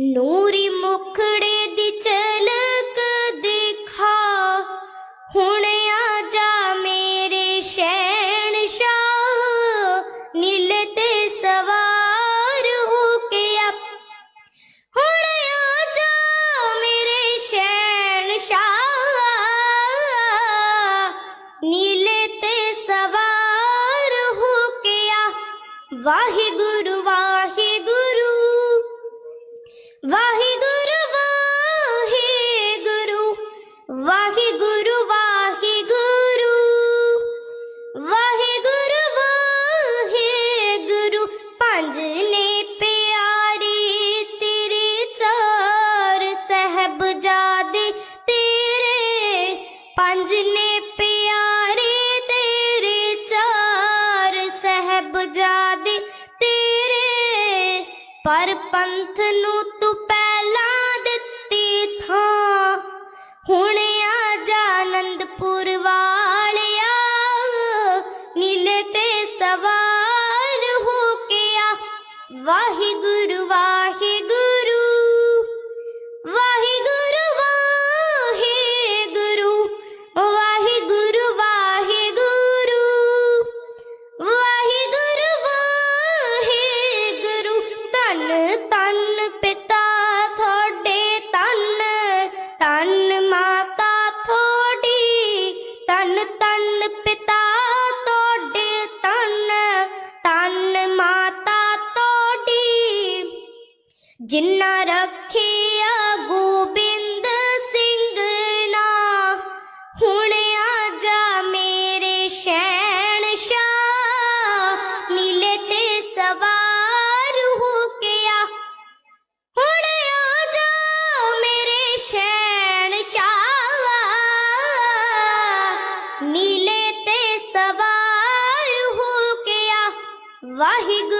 ਨੂਰੀ ਮੁਖੜੇ ਦੀ ਚਲਕ ਦਿਖਾ। ਹੁਣ ਆ ਜਾ ਮੇਰੇ ਸ਼ੈਣ ਸ਼ਾਹ ਨੀਲ ਤੇ ਸਵਾਰ ਹੋ ਕੇ ਆ ਹੁਣ ਆ ਜਾ ਮੇਰੇ ਸ਼ੈਣ ਸ਼ਾਹ ਨੀਲ ਤੇ ਸਵਾਰ ਹੋ ਕੇ ਆ ਵਾਹਿਗੁਰੂ ਸਹਿਬਜ਼ਾਦੇ ਤੇਰੇ। ਪਰ ਪੰਥ ਨੂੰ ਤੂੰ ਪਹਿਲਾਂ ਦਿੱਤੀ ਥਾਂ। ਹੁਣ ਆ ਜਾ ਆਨੰਦਪੁਰ ਵਾਲਿਆ। ਨੀਲੇ ਤੇ ਸਵਾਰ ਹੋ ਕੇ ਆ। ਵਾਹਿਗੁਰੂ ਜਿੰਨਾ ਰੱਖਿਆ ਗੋਬਿੰਦ ਸਿੰਘ ਨਾ, ਹੁਣ ਆ ਜਾ ਮੇਰੇ ਸ਼ੈਣ ਸ਼ਾ ਨੀਲੇ ਤੇ ਸਵਾਰ ਹੋ ਕੇ ਆ। ਹੁਣ ਆ ਜਾ ਮੇਰੇ ਸ਼ੈਣ ਸ਼ਾ ਨੀਲੇ ਤੇ ਸਵਾਰ ਹੋ ਕੇ ਆ। ਵਾਹਿਗੁਰੂ